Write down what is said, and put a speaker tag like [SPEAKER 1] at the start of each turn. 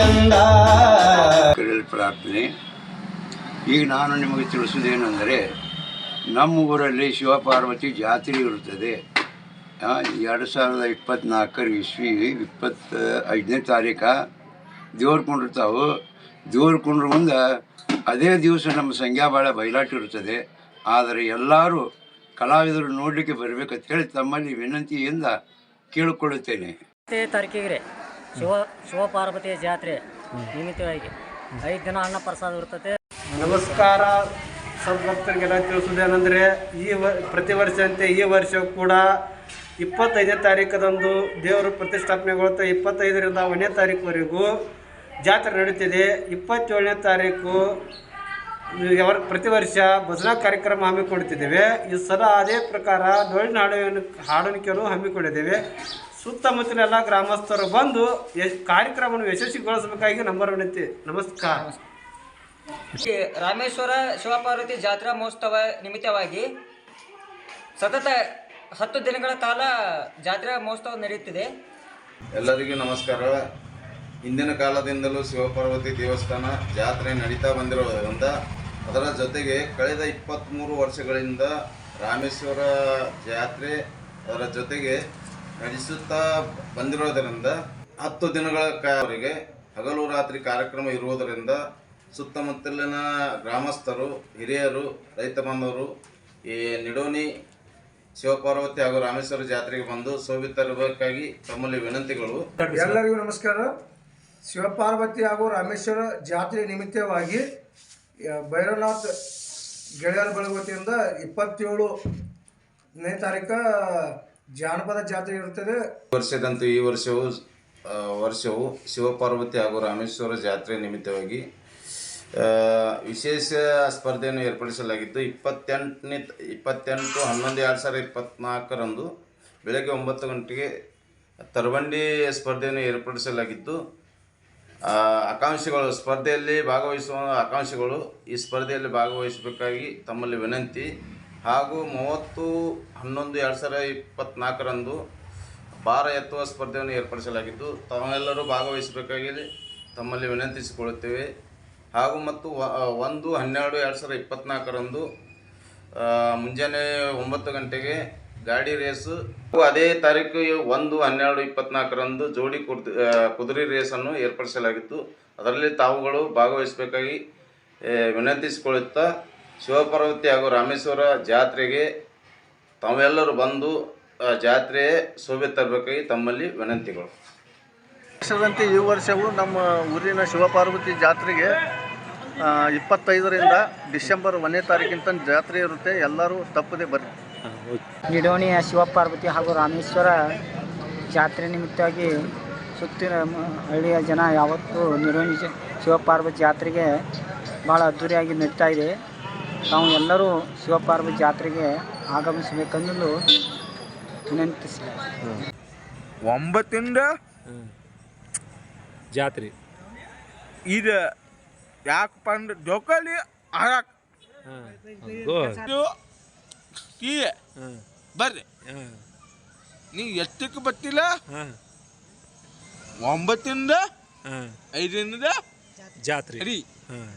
[SPEAKER 1] ಚಂದ.
[SPEAKER 2] ಪ್ರಾರ್ಥನೆ. ಈಗ ನಾನು ನಿಮಗೆ ತಿಳಿಸುವುದೇನೆಂದರೆ ನಮ್ಮ ಊರಲ್ಲಿ ಶಿವಪಾರ್ವತಿ ಜಾತ್ರೆ ಇರುತ್ತದೆ. ಎರಡು ಸಾವಿರದ ಇಪ್ಪತ್ತ್ನಾಲ್ಕರ ಇಸ್ವಿ ಇಪ್ಪತ್ತ ಐದನೇ ತಾರೀಕು. ದೇವ್ರು ಕೊಂಡಿರ್ತಾವೆ ದೇವ್ರು ಕೊಂಡ್ರ ಮುಂದೆ ಅದೇ ದಿವಸ ನಮ್ಮ ಸಂಖ್ಯಾಬಾಳ ಬಯಲಾಟ ಇರುತ್ತದೆ. ಆದರೆ ಎಲ್ಲರೂ ಕಲಾವಿದರು ನೋಡಲಿಕ್ಕೆ ಬರಬೇಕಂತ ಹೇಳಿ ತಮ್ಮಲ್ಲಿ ವಿನಂತಿಯಿಂದ ಕೇಳಿಕೊಳ್ಳುತ್ತೇನೆ.
[SPEAKER 3] ತಾರೀಕಿಗೆ. ಶಿವ ಶಿವಪಾರ್ವತಿಯ ಜಾತ್ರೆ ನಿಮಿತ್ತವಾಗಿ ಐದು ದಿನ ಅನ್ನ ಪ್ರಸಾದ ಇರ್ತದೆ.
[SPEAKER 4] ನಮಸ್ಕಾರ ಸದ್ಭಕ್ತರಿಗೆಲ್ಲ ತಿಳಿಸೋದೇನೆಂದರೆ ಈ ವ, ಪ್ರತಿ ವರ್ಷದಂತೆ ಈ ವರ್ಷ ಕೂಡ ಇಪ್ಪತ್ತೈದನೇ ತಾರೀಕದಂದು ದೇವರು ಪ್ರತಿಷ್ಠಾಪನೆಗೊಳ್ತಾ ಇಪ್ಪತ್ತೈದರಿಂದ ಒಂದನೇ ತಾರೀಕುವರೆಗೂ ಜಾತ್ರೆ ನಡೀತಿದೆ. ಇಪ್ಪತ್ತೇಳನೇ ತಾರೀಕು ಯಾವ ಪ್ರತಿ ವರ್ಷ ಭಜನಾ ಕಾರ್ಯಕ್ರಮ ಹಮ್ಮಿಕೊಡ್ತಿದ್ದೇವೆ ಈ ಸಲ ಅದೇ ಪ್ರಕಾರ ಡೊಳ್ಳಿನ ಹಾಡು ಹಾಡುವಿಕೆಯನ್ನು ಹಮ್ಮಿಕೊಂಡಿದ್ದೇವೆ. ಸುತ್ತಮುತ್ತಲೆಲ್ಲ ಗ್ರಾಮಸ್ಥರು ಬಂದು ಯಶ್ ಕಾರ್ಯಕ್ರಮವನ್ನು ಯಶಸ್ವಿಗೊಳಿಸಬೇಕಾಗಿ ನಂಬರ್ ವಿನಂತಿ ನಮಸ್ಕಾರ.
[SPEAKER 5] ಶ್ರೀ ರಾಮೇಶ್ವರ ಶಿವಪಾರ್ವತಿ ಜಾತ್ರಾ ಮಹೋತ್ಸವ ನಿಮಿತ್ತವಾಗಿ ಸತತ ಹತ್ತು ದಿನಗಳ ಕಾಲ ಜಾತ್ರಾ ಮಹೋತ್ಸವ ನಡೆಯುತ್ತಿದೆ.
[SPEAKER 6] ಎಲ್ಲರಿಗೂ ನಮಸ್ಕಾರ. ಹಿಂದಿನ ಕಾಲದಿಂದಲೂ ಶಿವಪಾರ್ವತಿ ದೇವಸ್ಥಾನ ಜಾತ್ರೆ ನಡೀತಾ ಬಂದಿರೋದರಿಂದ ಅದರ ಜೊತೆಗೆ ಕಳೆದ ಇಪ್ಪತ್ತ್ಮೂರು ವರ್ಷಗಳಿಂದ ರಾಮೇಶ್ವರ ಜಾತ್ರೆ ಅದರ ಜೊತೆಗೆ ನಡೆಸುತ್ತಾ ಬಂದಿರೋದರಿಂದ ಹತ್ತು ದಿನಗಳ ಅವರಿಗೆ ಹಗಲು ರಾತ್ರಿ ಕಾರ್ಯಕ್ರಮ ಇರುವುದರಿಂದ ಸುತ್ತಮುತ್ತಲಿನ ಗ್ರಾಮಸ್ಥರು, ಹಿರಿಯರು, ರೈತ ಬಾಂಧವರು, ಈ ನಿಡೋನಿ, ಶಿವಪಾರ್ವತಿ ಹಾಗೂ ರಾಮೇಶ್ವರ ಜಾತ್ರೆಗೆ ಬಂದು ಶೋಭಿತರಬೇಕಾಗಿ ತಮ್ಮಲ್ಲಿ ವಿನಂತಿಗಳು.
[SPEAKER 7] ಎಲ್ಲರಿಗೂ ನಮಸ್ಕಾರ. ಶಿವಪಾರ್ವತಿ ಹಾಗೂ ರಾಮೇಶ್ವರ ಜಾತ್ರೆ ನಿಮಿತ್ತವಾಗಿ ಭೈರವನಾಥ್ ಗೆಳೆಯರ ಬಳಗ ವತಿಯಿಂದ ಇಪ್ಪತ್ತೇಳನೇ ತಾರೀಕ ಜಾನಪದ ಜಾತ್ರೆ ಇರುತ್ತದೆ.
[SPEAKER 6] ವರ್ಷದಂತೂ ಈ ವರ್ಷವು ವರ್ಷವು ಶಿವಪಾರ್ವತಿ ಹಾಗೂ ರಾಮೇಶ್ವರ ಜಾತ್ರೆ ನಿಮಿತ್ತವಾಗಿ ವಿಶೇಷ ಸ್ಪರ್ಧೆಯನ್ನು ಏರ್ಪಡಿಸಲಾಗಿತ್ತು ಇಪ್ಪತ್ತೆಂಟನೇ ಇಪ್ಪತ್ತೆಂಟು ಹನ್ನೊಂದು ಎರಡು ಸಾವಿರದ ಇಪ್ಪತ್ತ್ನಾಲ್ಕರಂದು ಬೆಳಗ್ಗೆ ಒಂಬತ್ತು ಗಂಟೆಗೆ ತರಬಂಡಿ ಸ್ಪರ್ಧೆಯನ್ನು ಏರ್ಪಡಿಸಲಾಗಿತ್ತು ಆ, ಆಕಾಂಕ್ಷಿಗಳು ಸ್ಪರ್ಧೆಯಲ್ಲಿ ಭಾಗವಹಿಸುವ ಆಕಾಂಕ್ಷಿಗಳು ಈ ಸ್ಪರ್ಧೆಯಲ್ಲಿ ಭಾಗವಹಿಸಬೇಕಾಗಿ ತಮ್ಮಲ್ಲಿ ವಿನಂತಿ ಹಾಗೂ ಮೂವತ್ತು ಹನ್ನೊಂದು ಎರಡು ಸಾವಿರದ ಇಪ್ಪತ್ತ್ನಾಲ್ಕರಂದು ಭಾರ ಎತ್ತುವ ಸ್ಪರ್ಧೆಯನ್ನು ಏರ್ಪಡಿಸಲಾಗಿದ್ದು ತಾವೆಲ್ಲರೂ ಭಾಗವಹಿಸಬೇಕಾಗಿ ತಮ್ಮಲ್ಲಿ ವಿನಂತಿಸಿಕೊಳ್ಳುತ್ತೇವೆ. ಹಾಗೂ ಮತ್ತು ಒಂದು ಹನ್ನೆರಡು ಎರಡು ಸಾವಿರದ ಇಪ್ಪತ್ತ್ನಾಲ್ಕರಂದು ಮುಂಜಾನೆ ಒಂಬತ್ತು ಗಂಟೆಗೆ ಗಾಡಿ ರೇಸು. ಅದೇ ತಾರೀಕು ಒಂದು ಹನ್ನೆರಡು ಇಪ್ಪತ್ನಾಲ್ಕರಂದು ಜೋಡಿ ಕುರ್ದ ಆ, ಕುದುರೆ ರೇಸನ್ನು ಏರ್ಪಡಿಸಲಾಗಿತ್ತು. ಅದರಲ್ಲಿ ತಾವುಗಳು ಭಾಗವಹಿಸಬೇಕಾಗಿ ವಿನಂತಿಸಿಕೊಳ್ಳುತ್ತಾ ಶಿವಪಾರ್ವತಿ ಹಾಗೂ ರಾಮೇಶ್ವರ ಜಾತ್ರೆಗೆ ತಾವೆಲ್ಲರೂ ಬಂದು ಆ, ಜಾತ್ರೆ ಶೋಭೆ ತರಬೇಕಾಗಿ ತಮ್ಮಲ್ಲಿ ವಿನಂತಿಗಳು.
[SPEAKER 8] ವರ್ಷದಂತೆ ಈ ವರ್ಷವೂ ನಮ್ಮ ಊರಿನ ಶಿವಪಾರ್ವತಿ ಜಾತ್ರೆಗೆ ಇಪ್ಪತ್ತೈದರಿಂದ ಡಿಸೆಂಬರ್ ಒಂದನೇ ತಾರೀಕಿಂತ ಜಾತ್ರೆ ಇರುತ್ತೆ. ಎಲ್ಲರೂ ತಪ್ಪದೆ ಬರ್ರಿ.
[SPEAKER 3] ನಿಡೋಣಿಯ ಶಿವಪಾರ್ವತಿ ಹಾಗೂ ರಾಮೇಶ್ವರ ಜಾತ್ರೆ ನಿಮಿತ್ತವಾಗಿ ಸುತ್ತಿನ ಹಳ್ಳಿಯ ಜನ ಯಾವತ್ತೂ ನಿಡೋಣಿ ಜ- ಶಿವಪಾರ್ವತಿ ಜಾತ್ರೆಗೆ ಭಾಳ ಅದ್ದೂರಿಯಾಗಿ ನಡೀತಾ ಇದೆ. ತಾವು ಎಲ್ಲರೂ ಶಿವಪಾರ್ವತಿ ಜಾತ್ರೆಗೆ ಆಗಮಿಸಬೇಕೆಂದು ವಿನಂತಿಸಿ
[SPEAKER 9] ಒಂಬತ್ತಿಂದ?
[SPEAKER 10] ಜಾತ್ರೆ.
[SPEAKER 9] ಇದು ಯಾಕಪ್ಪ ಅಂದ್ರೆ ಜೋಕಾಲಿ ಬರ್ರಿ. ನೀ ಎಷ್ಟಕ್ಕೆ ಬರ್ತಿಲ್ಲ ಒಂಬತ್ತಿಂದ ಐದರಿಂದ
[SPEAKER 10] ಜಾತ್ರೆ.
[SPEAKER 9] ರೀ
[SPEAKER 10] ಹಾಂ.